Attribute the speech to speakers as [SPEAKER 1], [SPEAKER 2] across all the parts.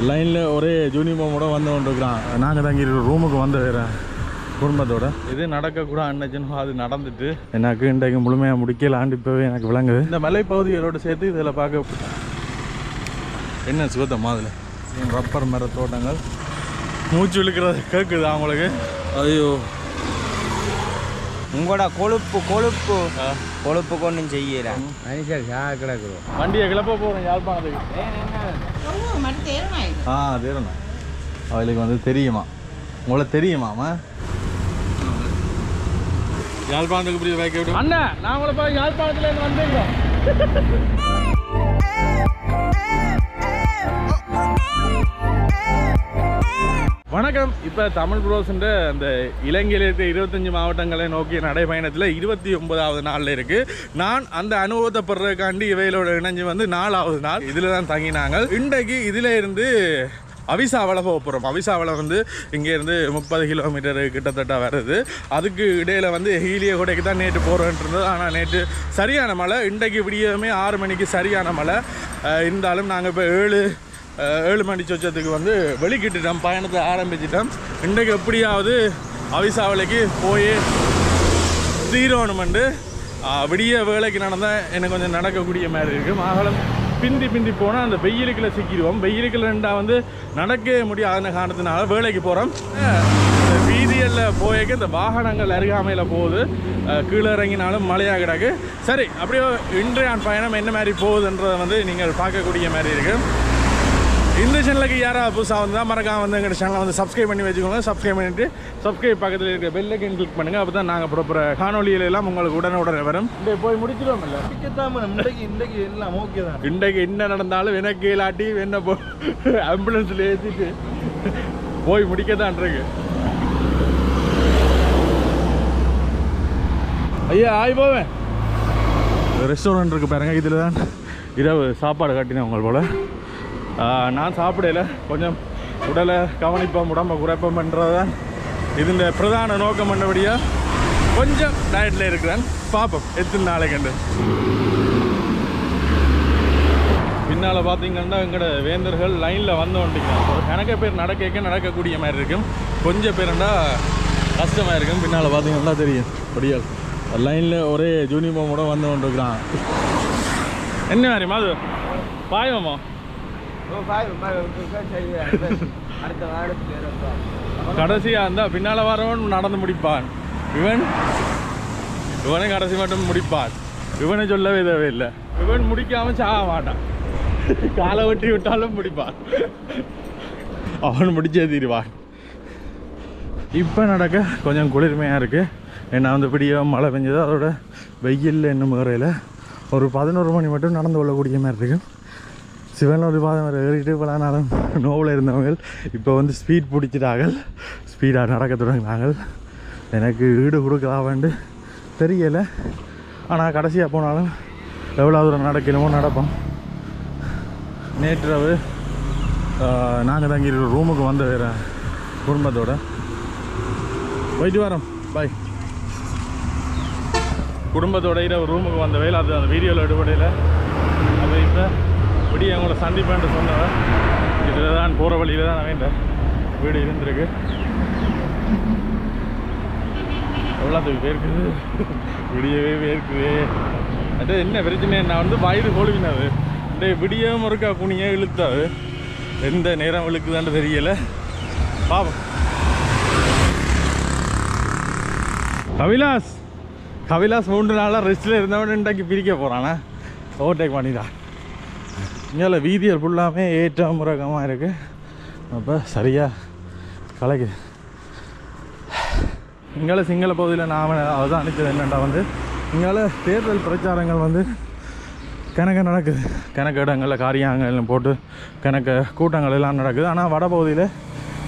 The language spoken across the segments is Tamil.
[SPEAKER 1] லைனில் ஒரே யூனிஃபார்மோட வந்து கொண்டிருக்கிறான். நாங்கள் தங்கி ரூமுக்கு வந்து குடும்பத்தோட. இது நடக்கக்கூட அன்னச்சுன்னு அது நடந்துட்டு. எனக்கு இன்றைக்கு முழுமையாக முடிக்கலான்னு இப்போவே எனக்கு விளங்குது. இந்த மலைப்பகுதிகளோட சேர்த்து இதில் பார்க்க என்ன சுகத்தம்மா அதில்? ரப்பர் மர தோட்டங்கள் மூச்சு இழுக்கிறது கேட்குது அவங்களுக்கு. ஐயோ.
[SPEAKER 2] உங்களோட கொழுப்பு கொழுப்பு கொழுப்பு கொண்டும் செய்யல மனுஷர் சா கிடக்குறோம்
[SPEAKER 1] வண்டியை கிளப்ப போகிறோம் யாழ்ப்பாணத்துக்கு ஆ தெரியும் அவளுக்கு வந்து தெரியுமா உங்களுக்கு தெரியுமாமா யாழ்ப்பாணத்துக்கு இப்படி வைக்க விட்டு அண்ணா நான் உங்களை பார்த்து யாழ்ப்பாணத்துல இருந்து வந்தேங்க வணக்கம். இப்போ தமிழ் புரோஸ்ன்ற அந்த இலங்கையில் இருக்க இருபத்தஞ்சு மாவட்டங்களை நோக்கிய நடைபயணத்தில் இருபத்தி ஒன்பதாவது நாளில் இருக்குது நான் அந்த அனுபவத்தை பெறதுக்காண்டி இவையிலோட இணைஞ்சு வந்து நாலாவது நாள் இதில் தான் தங்கினாங்க. இன்றைக்கு இதில் இருந்து அவிசாவளை போக போகிறோம் அவிசாவளை வந்து இங்கேருந்து முப்பது கிலோமீட்டர் கிட்டத்தட்ட வருது. அதுக்கு இடையில் வந்து ஹீலிய கொடைக்கு தான் நேற்று போகிறோன்றது ஆனால் நேற்று சரியான மழை. இன்றைக்கு விடியவுமே ஆறு மணிக்கு சரியான மழை. இருந்தாலும் நாங்கள் இப்போ ஏழு ஏழு மணி சொச்சத்துக்கு வந்து வெளிக்கிட்டுட்டோம் பயணத்தை ஆரம்பிச்சிட்டோம். இன்றைக்கு எப்படியாவது அவிசாவளைக்கு போய் தீரோணுமெண்டு விடிய வேலைக்கு நடந்தால் எனக்கு கொஞ்சம் நடக்கக்கூடிய மாதிரி இருக்குது மாகலம் பிந்தி பிந்தி போனால் அந்த வெயிலுக்குள்ள சிக்கிடுவோம். வெயிலுக்குள்ள ரெண்டா வந்து நடக்கவே முடியாத. காரணத்தினால வேலைக்கு போகிறோம் இந்த வீதிகளில் போயக்க இந்த வாகனங்கள் அருகாமையில் போகுது. கீழே இறங்கினாலும் மழையாக கிடக்கு. சரி அப்படியே இன்றைய பயணம் என்ன மாதிரி போகுதுன்றதை வந்து நீங்கள் பார்க்கக்கூடிய மாதிரி இருக்குது இந்த சேனலுக்கு யாராவது புதுசாக வந்தால் மறக்காம வந்து எங்கள் சேனலை வந்து சப்ஸ்கிரைப் பண்ணி வச்சுக்கோங்க. சப்ஸ்கிரைப் பண்ணிட்டு சப்ஸ்கிரைப் பக்கத்தில் இருக்க பெல்லைக்கன் கிளிக் பண்ணுங்கள் அப்போ தான் நாங்கள் ப்ராப்பர காணொலியில எல்லாம் உங்களுக்கு உடனே உடனே வரும். இந்த போய் முடிச்சிடுவோம் இல்லை
[SPEAKER 3] இன்றைக்கு இன்றைக்கு எல்லாம் ஓகே தான்.
[SPEAKER 1] இன்றைக்கு என்ன நடந்தாலும் எனக்கு இல்லாட்டி என்ன போ ஆம்புலன்ஸில் ஏற்றிட்டு போய் முடிக்கத்தான் இருக்கு. ஐயா ஆய் போவேன். ரெஸ்டாரண்ட் இருக்கு பாருங்க. இதில் தான் இரவு சாப்பாடு கட்டினேன் உங்கள் போல். நான் சாப்பிடல. கொஞ்சம் உடலை கவனிப்போம் உடம்பை குறைப்போம்ன்றது தான் இதில் பிரதான நோக்கம் பண்ணபடியாக கொஞ்சம் டயட்டில் இருக்கிறேன். பார்ப்போம் எத்தனை நாளைக்கு கண்டு பின்னால் பார்த்தீங்கன்னா எங்களோட வேந்தர்கள் லைனில் வந்து வந்துட்டீங்க ஒரு கணக்க பேர் நடக்க நடக்கக்கூடிய மாதிரி இருக்கும். கொஞ்சம் பேருண்டா கஷ்டமாக இருக்கும். பின்னால் பார்த்தீங்கன்னா தெரியும். பொடியால் லைனில் ஒரே யூனிஃபார்மோட வந்து கொண்டிருக்கிறான். என்ன மாதிரி மாது? பாயமா
[SPEAKER 2] கடைசியா இருந்தா
[SPEAKER 1] கடைசியாக இருந்தால் பின்னால் வரவன் நடந்து முடிப்பான். இவன் இவனை கடைசி மட்டும் முடிப்பான். இவனை சொல்லவே தேவையில்லை. இவன் முடிக்காம சாக மாட்டான். காலை வெட்டி விட்டாலும் முடிப்பான். அவன் முடிச்சே தீருவான். இப்போ நடக்க கொஞ்சம் குளிர்மையாக இருக்குது ஏன்னா வந்து பிடிய மழை பெஞ்சது. அதோட வெயில் என்னும் முறையில் ஒரு பதினோரு மணி மட்டும் நடந்து கொள்ளக்கூடிய மாதிரி இருக்குது சிவன் ஒரு பாதம் வரை ஏறிட்டு பல நோவில் இருந்தவங்க இப்போ வந்து ஸ்பீட் பிடிச்சிட்டாங்க ஸ்பீடாக நடக்க தொடங்கினாங்க எனக்கு ஈடு கொடுக்கலாவாண்டு தெரியலை. ஆனால் கடைசியாக போனாலும் எவ்வளோ தூரம் நடக்கணுமோ நடப்போம். நேற்றிரவு நாங்கள் தங்கி ரூமுக்கு வந்த வேறு குடும்பத்தோட. போயிட்டு வரோம். பாய் குடும்பத்தோட இரவு ரூமுக்கு வந்த வேலை அது அந்த வீடியோவில் எடுபடையில். அப்போ இப்போ இப்படி அவங்கள சந்திப்பேன்ட்டு சொன்னவன். இதில் தான் போகிற வழியில் தான் வேண்ட வீடு இருந்திருக்கு. எவ்வளோத்துக்கு பேருக்குது விடியவே பேருக்குது அது என்ன பிரச்சனை? நான் வந்து வயது கொழுவினது. இந்த விடியவும் இருக்கா குனியே இழுத்தாது எந்த நேரம் இழுக்குதான்னு தெரியலை. பாவம். கவிலாஸ். கவிலாஸ் மூன்று நாளாக ரெஸ்ட்டில் இருந்தவன் இன்றைக்கு பிரிக்க போகிறானா ஓவர்டேக் பண்ணிட்டான் இங்கே வீதியல் ஃபுல்லாமே ஏற்றம் முறக்கமாக இருக்குது அப்போ சரியாக கலக்குது இங்கால சிங்கள பகுதியில் நாம் அதுதான் அனுப்பிச்சது என்னென்னா வந்து இங்கால தேர்தல் பிரச்சாரங்கள் வந்து கிணக்க நடக்குது. கணக்கு இடங்களில் காரியங்கள் போட்டு கணக்கு கூட்டங்கள் எல்லாம் நடக்குது. ஆனால் வட பகுதியில்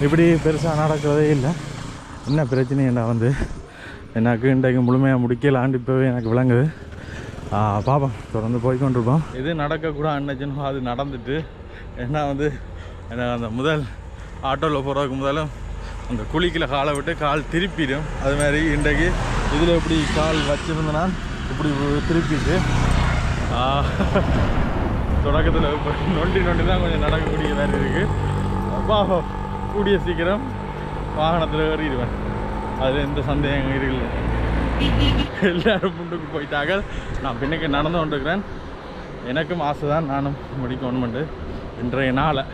[SPEAKER 1] இப்படி பெருசாக நடக்கிறதே இல்லை. என்ன பிரச்சனைன்னா வந்து? எனக்கு இன்றைக்கு முழுமையாக முடிக்கலான்னு இப்போவே எனக்கு விளங்குது. பார்ப்போம் தொடர்ந்து போய் கொண்டிருப்போம் இது நடக்கக்கூட அன்னச்சுன்னு அது நடந்துட்டு ஏன்னா வந்து எனக்கு அந்த முதல் ஆட்டோவில் போகிறதுக்கு முதலும் அந்த குழிக்கில் காலை விட்டு கால் திருப்பிடும். அது மாதிரி இன்றைக்கு இதில் எப்படி கால் வச்சுருந்தேன்னா இப்படி திருப்பிட்டு தொடக்கத்தில் இப்போ நொண்டி நொண்டி தான் கொஞ்சம் நடக்கக்கூடிய மாதிரி இருக்குது வா கூடிய சீக்கிரம் வாகனத்தில் ஏறிடுவேன். அதில் எந்த சந்தேகம் இல்லை எல்லாரும் முன்னுக்கு போயிட்டாங்க நான் பின்னுக்கு நடந்து கொண்டிருக்கிறேன். எனக்கும் ஆசை தான் நானும் முடிக்கணுமெண்டு இன்றைய நாளை.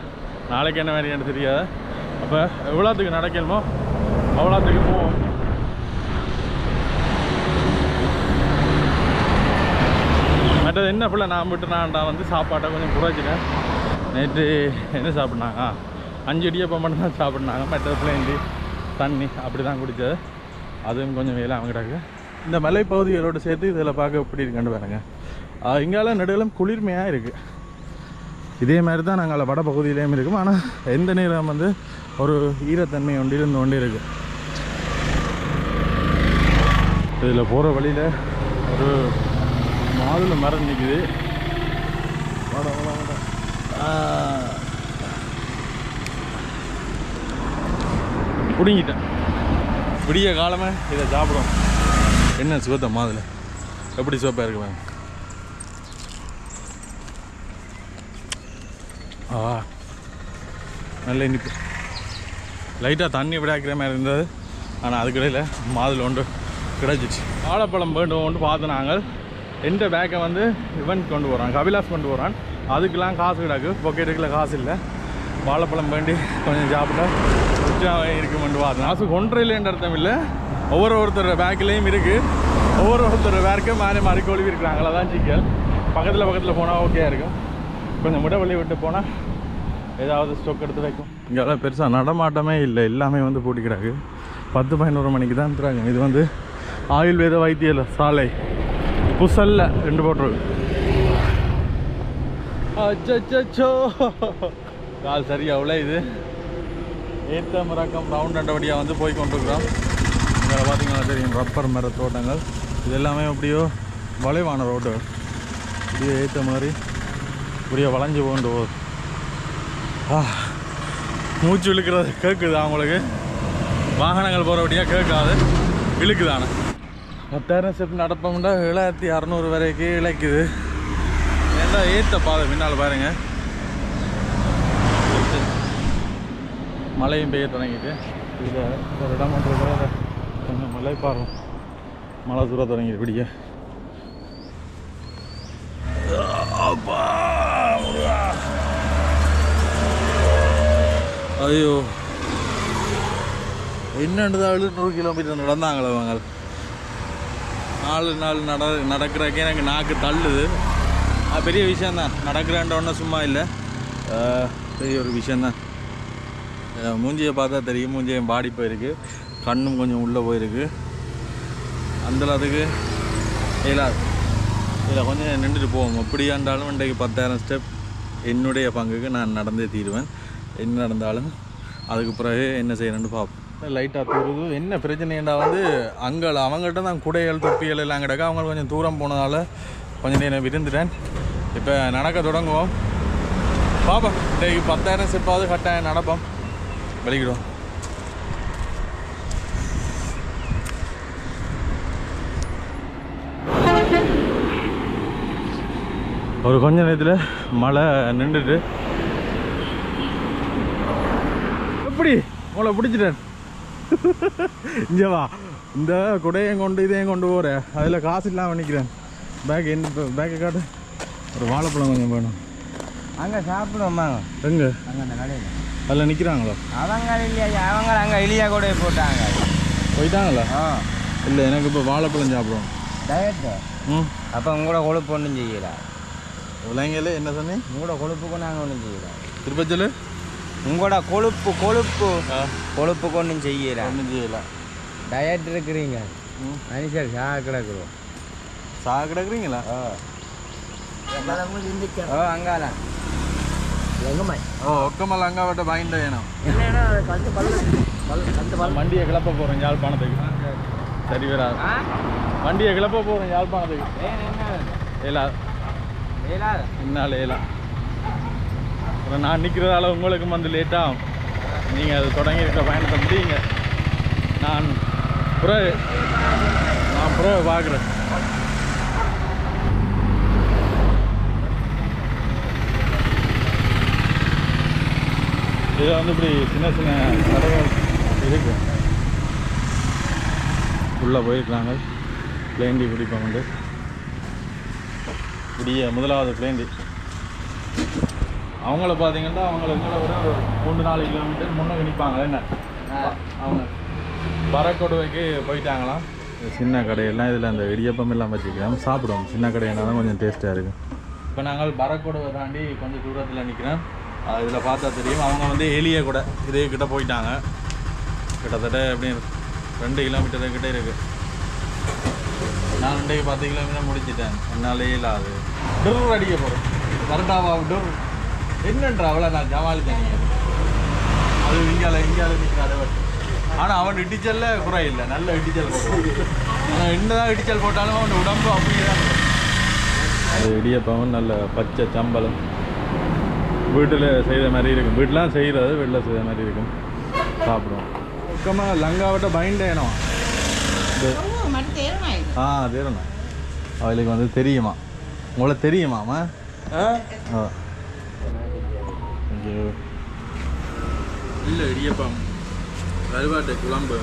[SPEAKER 1] நாளைக்கு என்ன மாதிரி எனக்கு தெரியாது? அப்போ எவ்வளோத்துக்கு நடக்கணுமோ அவ்வளோத்துக்கு போவோம். மற்றது என்ன பிள்ளை நான் விட்டு நான்டா வந்து சாப்பாட்டை கொஞ்சம் குறைச்சிட்டேன். நேற்று என்ன சாப்பிட்னாங்க? அஞ்சு இடியப்பம் மட்டும் தான் சாப்பிட்னாங்க. மற்றது பிள்ளைங்க தண்ணி அப்படி தான் குடித்தது அதுவும் கொஞ்சம் வேலை அவங்க இந்த மலைப்பகுதிகளோடு சேர்த்து இதில் பார்க்க எப்படி இருக்குன்னு பாருங்க. இங்கால நடுவிலும் குளிர்மையாக இருக்குது இதே மாதிரி தான் நாங்கள் வட பகுதியிலேயும் இருக்கும். ஆனால் எந்த நேரம் வந்து ஒரு ஈரத்தன்மை ஒன்றிலிருந்து இருந்து இருக்குது இதில் போகிற வழியில் ஒரு மாதுளை மரம் நிற்குது பிடுங்கிட்டேன் விடிய காலமே இதை சாப்பிடும் என்ன சிவத்த மாதுளை? எப்படி சிவப்பாக இருக்கு ஆ நல்ல இனிப்பு. லைட்டாக தண்ணி விடாக்கிற மாதிரி இருந்தது. ஆனால் அதுக்கிடையில் மாதுளை ஒன்று கிடச்சிச்சு. வாழைப்பழம் வேண்டும் ஒன்று பார்த்து நாங்கள். எந்த பேக்கை வந்து இவன் கொண்டு போகிறான் கபிலாஸ் கொண்டு போகிறான் அதுக்கெலாம் காசு கிடாக்கு. பொக்கெட்டுக்குள்ள காசு இல்லை. வாழைப்பழம் வேண்டி கொஞ்சம் சாப்பிட்டா மிச்சம் இருக்குமெண்டு பார்த்தேன் காசு கொன்றையிலேன்ற அர்த்தம் இல்லை. ஒவ்வொரு ஒருத்தர் பேக்கிலையும் இருக்குது ஒவ்வொரு ஒருத்தர் பேருக்கும் மாறி மாறி கொழுவி இருக்கிறாங்களா தான் சிக்கல் பக்கத்தில் பக்கத்தில் போனால் ஓகே இருக்கும். கொஞ்சம் முடவழி விட்டு போனால் ஏதாவது ஸ்டொக் எடுத்து வைக்கும். இங்கெல்லாம் பெருசாக நடமாட்டமே இல்லை. எல்லாமே வந்து பூட்டிக்கிறாங்க பத்து பதினோரு மணிக்கு தான் தராங்க இது வந்து ஆயுர்வேத வைத்திய சாலை. புசல்ல ரெண்டு போட்டிருக்கு. அச்சோ கால் சரியா அவ்வளோ இது ஏத்த மரக்கம் ரவுண்ட் அண்டபடியாக வந்து போய் கொண்டிருக்கிறோம். இங்கே பார்த்தீங்கன்னா தெரியும் ரப்பர் மர தோட்டங்கள். இது எல்லாமே அப்படியோ வளைவான ரோடு இப்படியோ ஏற்ற மாதிரி இப்படியோ வளைஞ்சு போண்டு போகுது. ஆ, மூச்சு இழுக்கிறது கேட்குது அவங்களுக்கு. வாகனங்கள் போகிறபடியாக கேட்காது. இழுக்குதானே. பத்தாயிரம் ஸ்டெப் நடப்போம்னா ஏழாயிரத்தி அறநூறு வரைக்கும் இழைக்குது. ஏன்டா ஏற்ற பாதை? பின்னால் பாருங்கள் மழையும் பெய்ய தொடங்கிட்டு. இதில் ஒரு இடம் ஒன்று கொஞ்சம் மழை பாருங்க மழை தூர தொடங்கிது இப்படியே. அப்பா முருகா. ஐயோ. என்னண்டு எழுநூறு கிலோமீட்டர் நடந்தாங்களே அவங்க நாலு நாள் நட நடக்கிறக்கே எனக்கு நாக்கு தள்ளுது. பெரிய விஷயந்தான் நடக்கிறேன்டோன்னு சும்மா இல்லை. பெரிய ஒரு விஷயந்தான் மூஞ்சியை பார்த்தா தெரியும். மூஞ்சியும் பாடி போயிருக்கு. கண்ணும் கொஞ்சம் உள்ளே போயிருக்கு. அந்தளவுக்கு இயலாது இதில் கொஞ்சம் நின்றுட்டு போவோம். எப்படியா இருந்தாலும் இன்றைக்கு பத்தாயிரம் ஸ்டெப் என்னுடைய பங்குக்கு நான் நடந்தே தீருவேன். என்ன நடந்தாலும் அதுக்கு பிறகு என்ன செய்யணும்னு பார்ப்போம். லைட்டாக தூருது என்ன பிரச்சனைண்டா வந்து அங்கே அவங்கள்ட்ட தான் குடைகள் தொப்பிகள் எல்லாம் கிடக்க. அவங்க கொஞ்சம் தூரம் போனதால் கொஞ்சம் நேரம் விருந்துட்டேன். இப்போ நடக்க தொடங்குவோம். பாப்பா இன்றைக்கு பத்தாயிரம் ஸ்டெப்பாவது கட்டாயம் நடப்போம். வெளிக்கிடுவோம் ஒரு கொஞ்ச நேரத்தில் மழை நின்றுட்டு. எப்படி? உங்களை பிடிச்சிட்டேன். இங்கே வா. இந்த குடையும் கொண்டு இதையும் கொண்டு போகிறேன் அதில் காசு இல்லாமல் நிற்கிறேன் பேக் என்ன பேக்கை காட்டு. ஒரு வாழைப்பழம் கொஞ்சம் வேணும்.
[SPEAKER 2] அங்கே சாப்பிடுவோம்
[SPEAKER 1] எங்கே?
[SPEAKER 2] அங்கே அந்த கடையில்.
[SPEAKER 1] அதில் நிற்கிறாங்களோ?
[SPEAKER 2] அவங்க இல்லையா? அவங்க அங்கே எலியா கூட போட்டாங்க.
[SPEAKER 1] போயிட்டாங்களா?
[SPEAKER 2] ஆ.
[SPEAKER 1] இல்லை எனக்கு இப்போ வாழைப்பழம் சாப்பிடுவோம்
[SPEAKER 2] டயட்டு
[SPEAKER 1] ம்.
[SPEAKER 2] அப்போ உங்களோட கொழுப்பு ஒன்றும் செய்யல.
[SPEAKER 1] விளைங்கல என்ன சொன்னீங்க
[SPEAKER 2] உங்களோட கொழுப்புக்கு நாங்கள் ஒன்றும் செய்யல.
[SPEAKER 1] திருப்பச்சல்
[SPEAKER 2] உங்களோட கொழுப்பு கொழுப்பு.
[SPEAKER 1] ஆ.
[SPEAKER 2] கொழுப்புக்கு ஒன்றும் செய்யல.
[SPEAKER 1] ஒன்றும் செய்யலை.
[SPEAKER 2] டயட் இருக்கிறீங்க.
[SPEAKER 1] ம்.
[SPEAKER 2] மனுஷர் சா கிடக்குறோம்
[SPEAKER 1] சா கிடக்குறீங்களா
[SPEAKER 2] ஓ ஓ அங்கால
[SPEAKER 1] ஓ ஒக்கமல் அங்காவட்ட பயந்த ஏனம் வண்டியை கிளப்ப போகிறேன் யாழ்ப்பாணத்துக்கு. சரி வராது வண்டியை கிளப்ப போகிறேன் யாழ்ப்பாணத்துக்கு. ஏலா. என்னால் ஏலா. அப்புறம் நான் நிற்கிறதால உங்களுக்கு வந்து லேட்டாகும் நீங்கள் அது தொடங்கி இருக்கிற பயணத்தை முடியுங்க. நான் பிறகு நான் பிறகு பார்க்குறேன். இதில் வந்து இப்படி சின்ன சின்ன கடைகள் இருக்கு. உள்ளே போயிருக்கிறாங்க. பிளேண்டி குடிப்போம் வந்து. விடிய முதலாவது பிளேண்டி அவங்கள பார்த்தீங்கன்னா அவங்கள எங்களை விட ஒரு மூணு நாலு கிலோமீட்டர் முன்னே நிற்பாங்க என்ன? அவங்க பறக்கொடுவைக்கு போயிட்டாங்களாம். சின்ன கடையெல்லாம் இதில் அந்த இடியப்பம் எல்லாம் வச்சுக்கிறோம் சாப்பிடுவோம். சின்ன கடையினா தான் கொஞ்சம் டேஸ்ட்டாக இருக்கும். இப்போ நாங்கள் பறக்கொடுவை தாண்டி கொஞ்சம் தூரத்தில் நிற்கிறோம் இதில் பார்த்தா தெரியும். அவங்க வந்து எலிய கூட இதே கிட்ட போயிட்டாங்க. கிட்டத்தட்ட எப்படி ரெண்டு கிலோமீட்டர் கிட்ட இருக்குது நான் ரெண்டு பத்து கிலோமீட்டர் முடிச்சிட்டேன். என்னாலே இல்லாது. டூர் அடிக்க போகிறேன் கரெக்டாவா டூர். என்னன்ற அவளை நான் ஜமாலித்தேன் அது இந்தியாவில் இந்தியாவில் நிற்கிறாரு ஆனால் அவன் இடிச்சல்ல குறை இல்லை. நல்ல இடிச்சல் போடுவான். ஆனால் என்னதான் இடிச்சல் போட்டாலும் அவன் உடம்பு அப்படியே தான் அது இடியப்பவன் நல்ல பச்சை சம்பளம். வீட்டில் செய்கிற மாதிரி இருக்கும். வீட்டிலாம் செய்கிறது வீட்டில் செய்கிற மாதிரி இருக்கும். சாப்பிடுவோம். முக்கமாக லங்காவட்ட
[SPEAKER 4] பயண்டேனோ
[SPEAKER 1] ஆ தேரணா அவளுக்கு வந்து தெரியுமா? உங்களை தெரியுமா தெரியுமாமா இல்லை இடியப்பம் கருவாட்டு குழம்பு.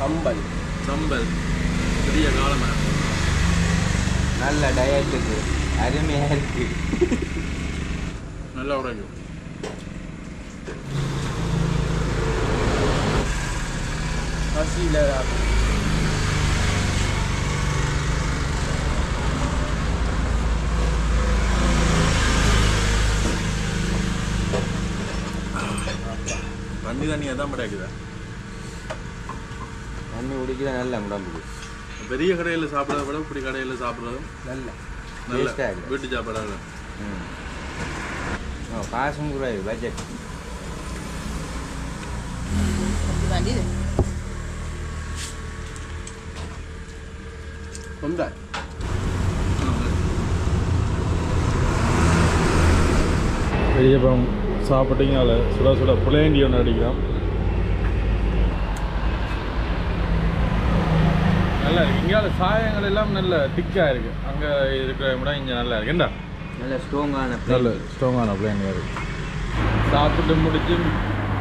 [SPEAKER 2] சம்பல்.
[SPEAKER 1] சம்பல். பெரிய காலமாக
[SPEAKER 2] நல்ல டயட்டுக்கு அருமையாக இருக்குது
[SPEAKER 1] நல்லா உடைக்கும்
[SPEAKER 2] பசியில்
[SPEAKER 1] தண்ணி தண்ணியாக தான் படாக்குதா
[SPEAKER 2] தண்ணி குடிக்கிற நல்ல உடம்புக்கு
[SPEAKER 1] பெரிய கடையில் சாப்பிட்றத விட இப்படி கடையில் சாப்பிட்றதும்
[SPEAKER 2] நல்ல.
[SPEAKER 1] நல்ல. வீட்டு சாப்பாடாக.
[SPEAKER 2] ம். காசும் கூட பட்ஜெட்
[SPEAKER 4] bandido.
[SPEAKER 2] ¿Dónde?
[SPEAKER 1] பெரியப்பம் சாப்பிட்டீங்க அதில் சுட சுட புலேண்டி ஒன்று அடிக்கிறோம் நல்லா இருக்கு இங்கால சாயங்கள் எல்லாம் நல்ல திக்காக இருக்குது அங்கே இருக்கிற விட இங்கே நல்லா இருக்கு
[SPEAKER 2] நல்ல ஸ்ட்ராங்கான
[SPEAKER 1] நல்ல ஸ்ட்ராங்கான பிளேனியாக இருக்கு சாப்பிட்டு முடிச்சு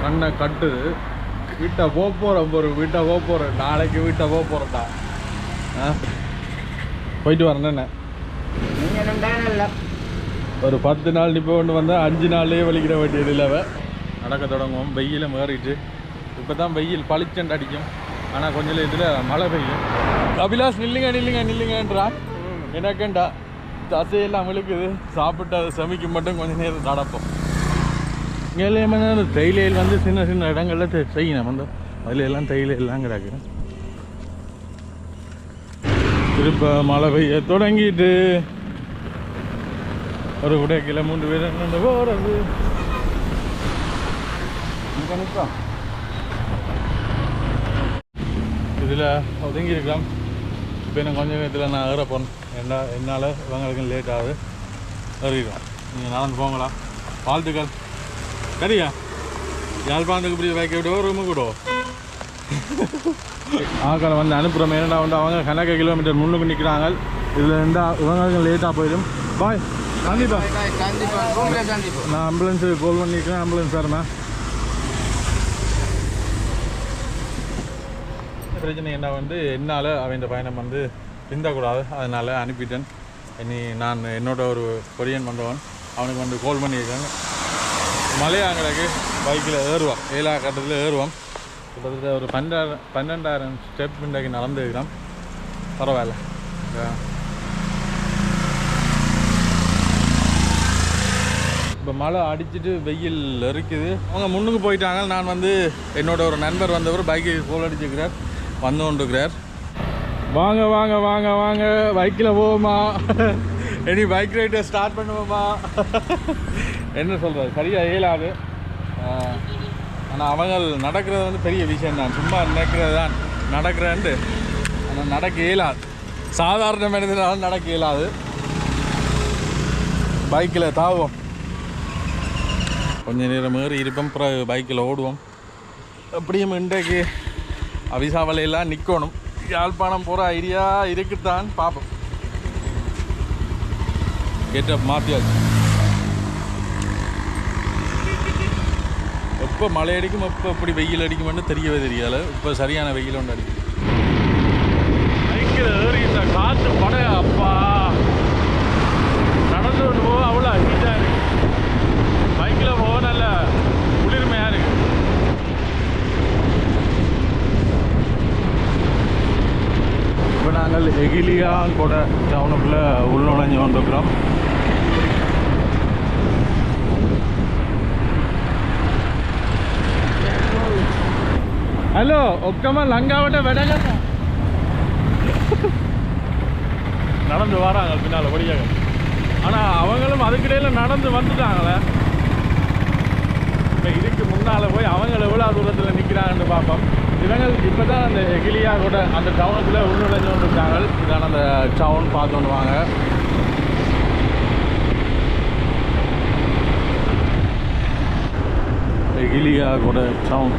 [SPEAKER 1] கண்ணை கட்டுது வீட்டை போக போகிறோம் ஒரு வீட்டை போக போகிறேன் நாளைக்கு வீட்டை போக போகிறேன்டா ஆ? போயிட்டு வரேன் என்ன? ஒரு பத்து நாள் நிப்ப கொண்டு வந்தால் அஞ்சு நாள்லேயே வலிக்கிற வேண்டியது இல்லை. நடக்க தொடங்குவோம். வெயில மாறிட்டு. இப்போ தான் வெயில் பளிச்சண்டு அடிக்கும். ஆனால் கொஞ்சம் இதில் மழை பெய்யும். அபிலாஷ் நில்லுங்க நில்லுங்க நில்லுங்கன்றான் எனக்குண்டா. தசையெல்லாம் விழுக்குது. சாப்பிட்டு அதை சமைக்க மட்டும் கொஞ்ச நேரம் நடப்போம் இங்கே தைலையில் வந்து சின்ன சின்ன இடங்கள்ல செய்யணும். வந்து அதில் எல்லாம் தைல எல்லாம் கிடக்கு திருப்ப மழை பெய்ய தொடங்கிட்டு. ஒரு கூட கிலோ மூன்று பேர் என்ன போகிறது இதில் ஒதுங்கியிருக்கலாம் இப்போ இன்னும் கொஞ்சம் நேரத்தில் நான் ஏற போனேன் என்ன என்னால் இவங்களுக்கும் லேட் ஆகுது. ஏறிடும் நீங்கள் நடந்து போங்களா? வாழ்த்துக்கள். சரியா? யாழ்ப்பாணத்துக்கு இப்படி வைக்க விடுவோம் ரூமு கூட ஆக்களை வந்து அனுப்புகிறோம் என்னடா வந்து அவங்க கணக்கு கிலோமீட்டர் முன்னுக்கு நிற்கிறாங்க இதில் இருந்தால் இவங்களுக்கும் லேட்டாக போயிடும். பாய் கண்டிப்பா.
[SPEAKER 2] கண்டிப்பாக கண்டிப்பாக
[SPEAKER 1] நான் ஆம்புலன்ஸுக்கு கால் பண்ணிக்கிறேன். ஆம்புலன்ஸ் வரமா பிரச்சனை என்ன வந்து என்னால் அவன் இந்த பயணம் வந்து பிந்தக்கூடாது அதனால் அனுப்பிட்டேன். இனி நான் என்னோட ஒரு கொரியன் வந்தவன் அவனுக்கு வந்து கால் பண்ணியிருக்கேன் மலையாங்களுக்கு பைக்கில் ஏறுவான். ஏழா கட்டத்தில் ஏறுவான். கிட்டத்தட்ட ஒரு பன்னெண்டாயிரம் பன்னெண்டாயிரம் ஸ்டெப் இன்றைக்கு நடந்துருக்கிறோம் பரவாயில்ல. இப்போ மழை அடிச்சிட்டு வெயில் இருக்குது அவங்க முன்னுக்கு போயிட்டாங்க. நான் வந்து என்னோட ஒரு நண்பர் வந்தவர் பைக்கு கோல் அடிச்சுக்கிறார். வந்து கொண்டிருக்கிறார் வாங்க வாங்க வாங்க வாங்க. பைக்கில் போவோமா? இனி பைக் ரைட்டை ஸ்டார்ட் பண்ணுவோமா? என்ன சொல்கிறது சரியாக இயலாது. ஆனால் அவங்க நடக்கிறது வந்து பெரிய விஷயம் தான் சும்மா நினைக்கிறது தான். நடக்கிறேன்ட்டு ஆனால் நடக்க இயலாது. சாதாரண மனிதனால் நடக்க இயலாது. பைக்கில் தாவோம். கொஞ்ச நேரம் ஏறி இருப்போம். பிறகு பைக்கில் ஓடுவோம். அப்படியும் இன்றைக்கு அவிசாவலையெல்லாம் நிற்கணும் யாழ்ப்பாணம் போகிற ஐடியா இருக்குத்தான் பார்ப்போம் கெட்டப் மாற்றியாச்சு எப்போ மழை அடிக்கும் எப்போ இப்படி வெயில் அடிக்கும்னு தெரியவே தெரியல இப்போ சரியான வெயில் ஒன்று அடிக்கும் காற்று படையா அப்பா நடந்து கொண்டு போக அவ்வளோ ஹீட்டாக இருக்கு பைக்கில் போக நல்ல குளிர்மையாக இருக்கு இப்போ நாங்கள் எகிலியா கூட டவுனுக்குள்ளே உள்நுழைஞ்சு வந்திருக்கிறோம் ಹಲೋ ಒಕ್ಕಮ್ಮ ಲಂಗಾವಟ ಬೆಡಗ நடந்து வராங்க பின்னால் வழியாக ஆனால் அவங்களும் அதுக்கிடையில் நடந்து வந்துட்டாங்களே இப்போ இதுக்கு முன்னால் போய் அவங்க எவ்வளோ தூரத்தில் நிற்கிறாங்கன்னு பார்ப்போம் இவங்க இப்போ தான் அந்த எகிலியா கூட அந்த டவுனுக்குள்ளே உள்நுழைஞ்சு கொண்டு இருக்காங்க இதான அந்த டவுன் பார்த்து வாங்க. எகிலியா கூட டவுன்.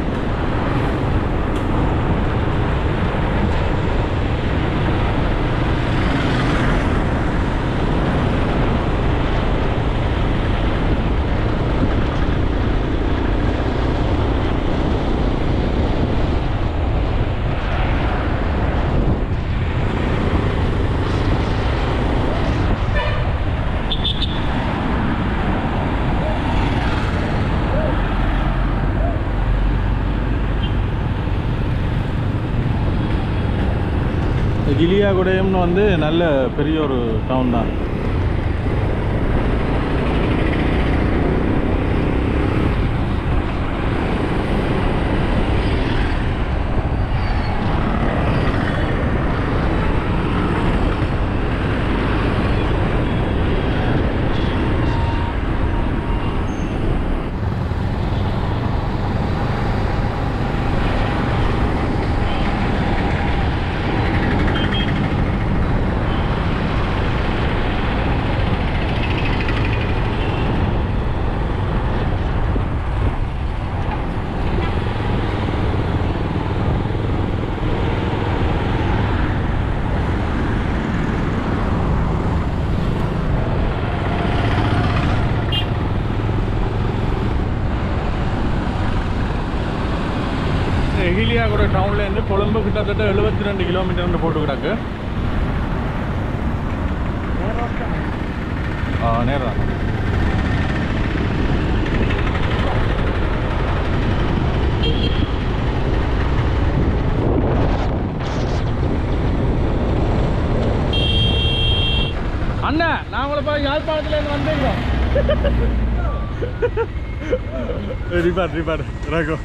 [SPEAKER 1] கிளியாகுடையம்னு வந்து நல்ல பெரிய ஒரு டவுன் தான். எகிலியாகுட டவுன்லேருந்து கொழும்பு கிட்டத்தட்ட எழுபத்தி ரெண்டு கிலோமீட்டர்னு போட்டு கிடக்கு. ஆ நேரம் அண்ணா நான் உங்களை போய் யாழ்ப்பாணத்துலேருந்து வந்தேங்க. ரிபாட் ரிபாட் ரகோ